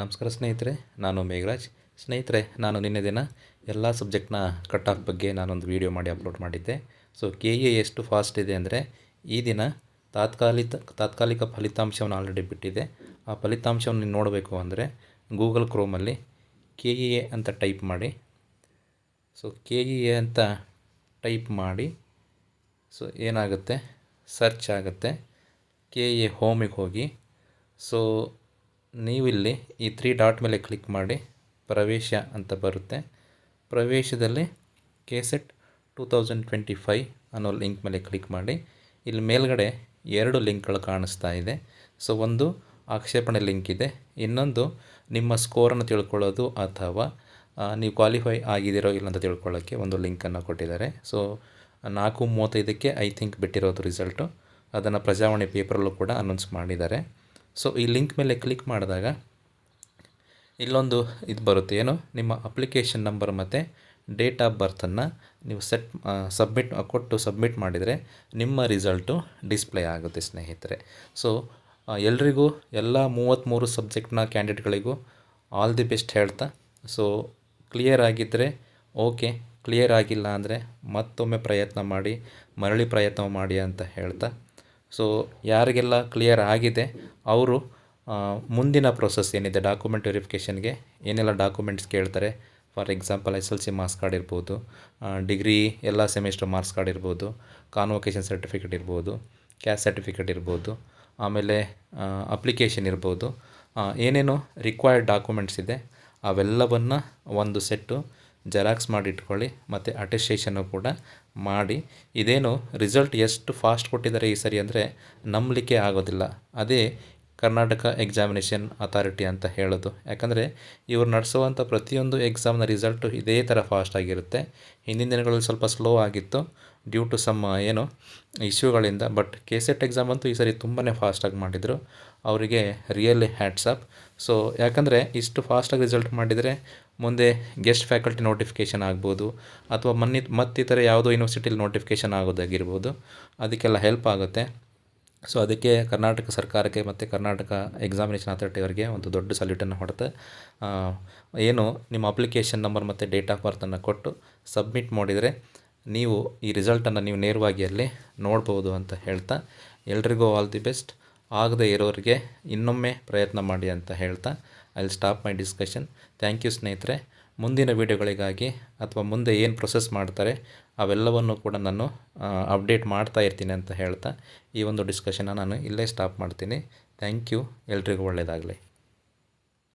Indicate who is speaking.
Speaker 1: ನಮಸ್ಕಾರ ಸ್ನೇಹಿತರೆ, ನಾನು ಮೇಘರಾಜ್. ಸ್ನೇಹಿತರೆ, ನಾನು ನಿನ್ನೆ ದಿನ ಎಲ್ಲ ಸಬ್ಜೆಕ್ಟ್ನ ಕಟ್ ಆಫ್ ಬಗ್ಗೆ ನಾನೊಂದು ವಿಡಿಯೋ ಮಾಡಿ ಅಪ್ಲೋಡ್ ಮಾಡಿದ್ದೆ. ಸೊ ಕೆ ಎ ಎಷ್ಟು ಫಾಸ್ಟ್ ಇದೆ ಅಂದರೆ ಈ ದಿನ ತಾತ್ಕಾಲಿಕ ತಾತ್ಕಾಲಿಕ ಫಲಿತಾಂಶವನ್ನು ಆಲ್ರೆಡಿ ಬಿಟ್ಟಿದೆ. ಆ ಫಲಿತಾಂಶವನ್ನು ನೀವು ನೋಡಬೇಕು ಅಂದರೆ ಗೂಗಲ್ ಕ್ರೋಮಲ್ಲಿ ಕೆ ಎ ಅಂತ ಟೈಪ್ ಮಾಡಿ. ಸೊ ಕೆ ಎ ಅಂತ ಟೈಪ್ ಮಾಡಿ. ಸೊ ಏನಾಗುತ್ತೆ? ಸರ್ಚ್ ಆಗುತ್ತೆ. ಕೆ ಎ ಹೋಮಿಗೆ ಹೋಗಿ. ಸೊ ನೀವಿಲ್ಲಿ ಈ ತ್ರೀ ಡಾಟ್ ಮೇಲೆ ಕ್ಲಿಕ್ ಮಾಡಿ ಪ್ರವೇಶ ಅಂತ ಬರುತ್ತೆ. ಪ್ರವೇಶದಲ್ಲಿ KSET two thousand twenty five ಅನ್ನೋ ಲಿಂಕ್ ಮೇಲೆ ಕ್ಲಿಕ್ ಮಾಡಿ. ಇಲ್ಲಿ ಮೇಲ್ಗಡೆ ಎರಡು ಲಿಂಕ್ಗಳು ಕಾಣಿಸ್ತಾ ಇದೆ. ಸೊ ಒಂದು ಆಕ್ಷೇಪಣೆ ಲಿಂಕ್ ಇದೆ. ಇನ್ನೊಂದು ನಿಮ್ಮ ಸ್ಕೋರನ್ನು ತಿಳ್ಕೊಳ್ಳೋದು ಅಥವಾ ನೀವು ಕ್ವಾಲಿಫೈ ಆಗಿದ್ದೀರೋ ಇಲ್ಲ ಅಂತ ತಿಳ್ಕೊಳ್ಳೋಕ್ಕೆ ಒಂದು ಲಿಂಕನ್ನು ಕೊಟ್ಟಿದ್ದಾರೆ. ಸೊ ನಾಲ್ಕು ಮೂವತ್ತೈದಕ್ಕೆ ಐ ಥಿಂಕ್ ಬಿಟ್ಟಿರೋದು ರಿಸಲ್ಟು ಅದನ್ನು ಪ್ರಜಾವಾಣಿ ಪೇಪರಲ್ಲೂ ಕೂಡ ಅನೌನ್ಸ್ ಮಾಡಿದ್ದಾರೆ. ಸೊ ಈ ಲಿಂಕ್ ಮೇಲೆ ಕ್ಲಿಕ್ ಮಾಡಿದಾಗ ಇಲ್ಲೊಂದು ಇದು ಬರುತ್ತೆ. ಏನು? ನಿಮ್ಮ ಅಪ್ಲಿಕೇಶನ್ ನಂಬರ್ ಮತ್ತು ಡೇಟ್ ಆಫ್ ಬರ್ತನ್ನು ನೀವು ಸೆಟ್ ಸಬ್ಮಿಟ್ ಕೊಟ್ಟು ಸಬ್ಮಿಟ್ ಮಾಡಿದರೆ ನಿಮ್ಮ ರಿಸಲ್ಟು ಡಿಸ್ಪ್ಲೇ ಆಗುತ್ತೆ, ಸ್ನೇಹಿತರೆ. ಸೊ ಎಲ್ರಿಗೂ, ಎಲ್ಲ ಮೂವತ್ತ್ಮೂರು ಸಬ್ಜೆಕ್ಟ್ನ ಕ್ಯಾಂಡಿಡೇಟ್ಗಳಿಗೂ ಆಲ್ ದಿ ಬೆಸ್ಟ್ ಹೇಳ್ತಾ. ಸೊ ಕ್ಲಿಯರ್ ಆಗಿದ್ದರೆ ಓಕೆ ಕ್ಲಿಯರ್ ಆಗಿಲ್ಲ ಅಂದರೆ ಮತ್ತೊಮ್ಮೆ ಪ್ರಯತ್ನ ಮಾಡಿ, ಮರಳಿ ಪ್ರಯತ್ನ ಮಾಡಿ ಅಂತ ಹೇಳ್ತಾ. ಸೊ ಯಾರಿಗೆಲ್ಲ ಕ್ಲಿಯರ್ ಆಗಿದೆ, ಅವರು ಮುಂದಿನ ಪ್ರೊಸೆಸ್ ಏನಿದೆ ಡಾಕ್ಯುಮೆಂಟ್ ವೆರಿಫಿಕೇಷನ್ಗೆ ಏನೆಲ್ಲ ಡಾಕ್ಯುಮೆಂಟ್ಸ್ ಕೇಳ್ತಾರೆ? For example S L C marks card ಇರ್ಬೋದು ಡಿಗ್ರಿ ಎಲ್ಲ ಸೆಮಿಸ್ಟರ್ ಮಾರ್ಕ್ಸ್ ಕಾರ್ಡ್ ಇರ್ಬೋದು ಕಾನ್ವೊಕೇಷನ್ ಸರ್ಟಿಫಿಕೇಟ್ ಇರ್ಬೋದು ಕ್ಯಾಸ್ಟ್ ಸರ್ಟಿಫಿಕೇಟ್ ಇರ್ಬೋದು, ಆಮೇಲೆ ಅಪ್ಲಿಕೇಶನ್ ಇರ್ಬೋದು ಏನೇನು ರಿಕ್ವೈರ್ಡ್ ಡಾಕ್ಯುಮೆಂಟ್ಸ್ ಇದೆ, ಅವೆಲ್ಲವನ್ನು ಒಂದು ಸೆಟ್ಟು ಜೆರಾಕ್ಸ್ ಮಾಡಿ ಇಟ್ಕೊಳ್ಳಿ, ಮತ್ತು ಅಟೆಸ್ಟೇಷನ್ನು ಕೂಡ ಮಾಡಿ. ಇದೇನು ರಿಸಲ್ಟ್ ಎಷ್ಟು ಫಾಸ್ಟ್ ಕೊಟ್ಟಿದ್ದಾರೆ ಈ ಸರಿ ಅಂದರೆ ನಂಬಲಿಕ್ಕೆ ಆಗೋದಿಲ್ಲ. ಅದೇ ಕರ್ನಾಟಕ ಎಕ್ಸಾಮಿನೇಷನ್ ಅಥಾರಿಟಿ ಅಂತ ಹೇಳೋದು. ಯಾಕಂದರೆ ಇವರು ನಡೆಸುವಂಥ ಪ್ರತಿಯೊಂದು ಎಕ್ಸಾಮ್ನ ರಿಸಲ್ಟು ಇದೇ ಥರ ಫಾಸ್ಟ್ ಆಗಿರುತ್ತೆ. ಹಿಂದಿನ ದಿನಗಳಲ್ಲಿ ಸ್ವಲ್ಪ ಸ್ಲೋ ಆಗಿತ್ತು ಡ್ಯೂ ಟು ಸಮ್ ಏನು ಇಶ್ಯೂಗಳಿಂದ ಬಟ್ ಕೆ ಸೆಟ್ ಎಕ್ಸಾಮ್ ಅಂತೂ ಈ ಸರಿ ತುಂಬಾ ಫಾಸ್ಟಾಗಿ ಮಾಡಿದರು. ಅವರಿಗೆ ರಿಯಲಿ ಹ್ಯಾಟ್ಸ್ ಅಪ್ ಸೊ ಯಾಕಂದರೆ ಇಷ್ಟು ಫಾಸ್ಟಾಗಿ ರಿಸಲ್ಟ್ ಮಾಡಿದರೆ ಮುಂದೆ ಗೆಸ್ಟ್ ಫ್ಯಾಕಲ್ಟಿ ನೋಟಿಫಿಕೇಷನ್ ಆಗ್ಬೋದು. ಅಥವಾ ಮನ್ನಿ ಮತ್ತಿತರ ಯಾವುದೋ ಯೂನಿವರ್ಸಿಟಿಲಿ ನೋಟಿಫಿಕೇಷನ್ ಆಗೋದಾಗಿರ್ಬೋದು. ಅದಕ್ಕೆಲ್ಲ ಹೆಲ್ಪ್ ಆಗುತ್ತೆ. ಸೊ ಅದಕ್ಕೆ ಕರ್ನಾಟಕ ಸರ್ಕಾರಕ್ಕೆ ಮತ್ತು ಕರ್ನಾಟಕ ಎಕ್ಸಾಮಿನೇಷನ್ ಅಥಾರಿಟಿ ಅವರಿಗೆ ಒಂದು ದೊಡ್ಡ ಸಲ್ಯೂಟನ್ನು ಹೊಡೆದು ಏನು ನಿಮ್ಮ ಅಪ್ಲಿಕೇಶನ್ ನಂಬರ್ ಮತ್ತು ಡೇಟ್ ಆಫ್ ಬರ್ತನ್ನು ಕೊಟ್ಟು ಸಬ್ಮಿಟ್ ಮಾಡಿದರೆ ನೀವು ಈ ರಿಸಲ್ಟನ್ನು ನೀವು ನೇರವಾಗಿ ಅಲ್ಲಿ ನೋಡ್ಬೋದು ಅಂತ ಹೇಳ್ತಾ, ಎಲ್ರಿಗೂ ಆಲ್ ದಿ ಬೆಸ್ಟ್ ಆಗದೇ ಇರೋರಿಗೆ ಇನ್ನೊಮ್ಮೆ ಪ್ರಯತ್ನ ಮಾಡಿ ಅಂತ ಹೇಳ್ತಾ I stop my discussion thank you ಸ್ನೇಹಿತರೆ. ಮುಂದಿನ ವೀಡಿಯೋಗಳಿಗಾಗಿ ಅಥವಾ ಮುಂದೆ ಏನು ಪ್ರೊಸೆಸ್ ಮಾಡ್ತಾರೆ, ಅವೆಲ್ಲವನ್ನು ಕೂಡ ನಾನು ಅಪ್ಡೇಟ್ ಮಾಡ್ತಾ ಇರ್ತೀನಿ ಅಂತ ಹೇಳ್ತಾ ಈ ಒಂದು ಡಿಸ್ಕಷನ್ನ ನಾನು ಇಲ್ಲೇ ಸ್ಟಾಪ್ ಮಾಡ್ತೀನಿ. ಥ್ಯಾಂಕ್ ಯು ಎಲ್ರಿಗೂ ಒಳ್ಳೆಯದಾಗಲಿ